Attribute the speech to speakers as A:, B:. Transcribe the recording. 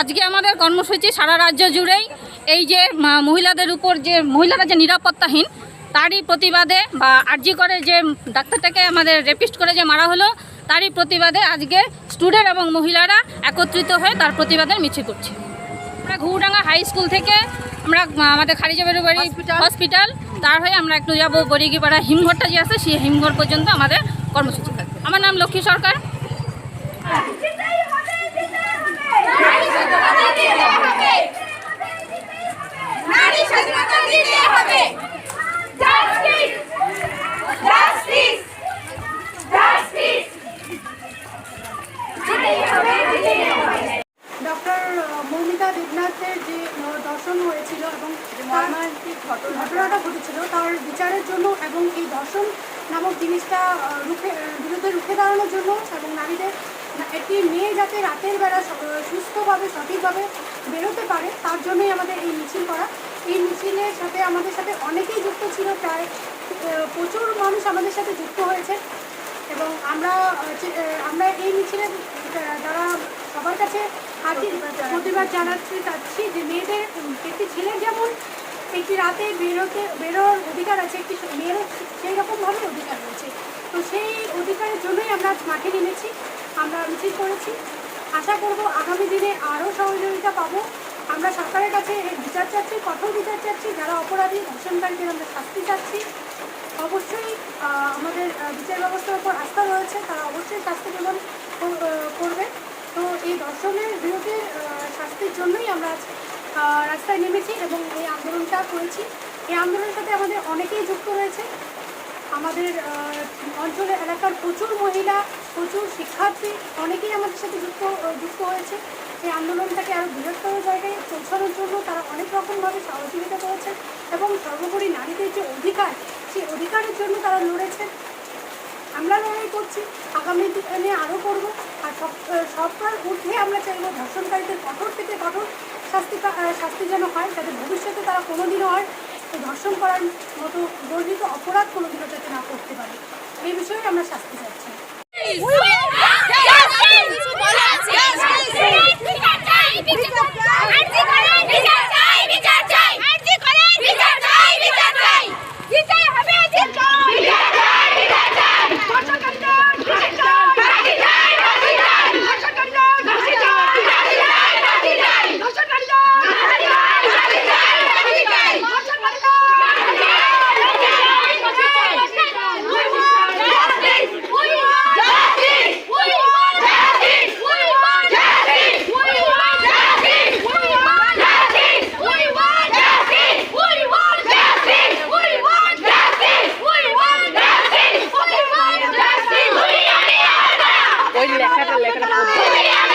A: আজকে আমাদের কর্মসূচি সারা রাজ্য জুড়েই এই যে মহিলাদের উপর যে মহিলারা যে নিরাপত্তাহীন তারই প্রতিবাদে বা আর্জি করে যে ডাক্তারটাকে আমাদের রেপিস্ট করে যে মারা হলো তারই প্রতিবাদে আজকে স্টুডেন্ট এবং মহিলারা একত্রিত হয়ে তার প্রতিবাদের মিছিল করছে। আমরা ঘুরডাঙ্গা হাই স্কুল থেকে আমরা আমাদের খারিজাবেরু বাড়ি হসপিটাল। তার হয়ে আমরা একটু যাব বরিগিপাড়া হিমঘরটা যে আছে সেই হিমঘর পর্যন্ত আমাদের কর্মসূচি থাকবে। আমার নাম লক্ষ্মী সরকার।
B: ঘটনাটা ঘটেছিল তার বিচারের জন্য এবং এই দর্শন নামক জিনিসটা রুখে বিরুদ্ধে রুখে দাঁড়ানোর জন্য এবং নারীদের একটি মেয়ে যাতে রাতের বেলা সুস্থভাবে সঠিকভাবে বেরোতে পারে তার জন্যই আমাদের এই মিছিল করা। এই মিছিলের সাথে আমাদের সাথে অনেকেই যুক্ত ছিল প্রায় প্রচুর মানুষ আমাদের সাথে যুক্ত হয়েছে। এবং আমরা আমরা এই মিছিলে যারা সবার কাছে হাতি প্রতিবাদ জানাচ্ছি। চাচ্ছি যে মেয়েদের একটি ছেলের যেমন একটি রাতে বেরোতে বেরোর অধিকার আছে একটি মেয়েরও সেই রকমভাবে অধিকার রয়েছে। তো সেই অধিকারের জন্যই আমরা মাঠে নেমেছি। আমরা মিছিল করেছি। আশা করব আগামী দিনে আরও সহযোগিতা পাবো। আমরা সরকারের কাছে বিচার চাচ্ছি কঠোর বিচার চাচ্ছি যারা অপরাধী ধর্ষণকারীদের আমরা শাস্তি চাচ্ছি। অবশ্যই আমাদের বিচার ব্যবস্থার উপর আস্থা রয়েছে তারা অবশ্যই শাস্তি আহ, করবে। তো এই ধর্ষণের বিরুদ্ধে শাস্তির জন্যই আমরা রাস্তায় নেমেছি এবং এই আন্দোলনটা করেছি। এই আন্দোলনের সাথে আমাদের অনেকেই যুক্ত রয়েছে। আমাদের অঞ্চলের এলাকার প্রচুর মহিলা প্রচুর শিক্ষার্থী অনেকেই আমাদের সাথে যুক্ত যুক্ত হয়েছে। এই আন্দোলনটাকে আরও বৃহত্তর জায়গায় পৌঁছানোর জন্য তারা অনেক রকমভাবে সহযোগিতা করেছে এবং সর্বোপরি নারীদের যে অধিকার, সেই অধিকারের জন্য তারা লড়েছে আমরা লড়াই করছি, আগামী দিনে আরও করব। আর সব সবটার ঊর্ধ্বে আমরা চাইব ধর্ষণকারীদের কঠোর থেকে কঠোর শাস্তি শাস্তি যেন হয়, যাতে ভবিষ্যতে তারা কোনোদিনও আর ধর্ষণ করার মতো গর্বিত অপরাধ কোনোদিনও যাতে না করতে পারে। এই বিষয়ে আমরা শাস্তি চাচ্ছি
C: Oye, la cara, la.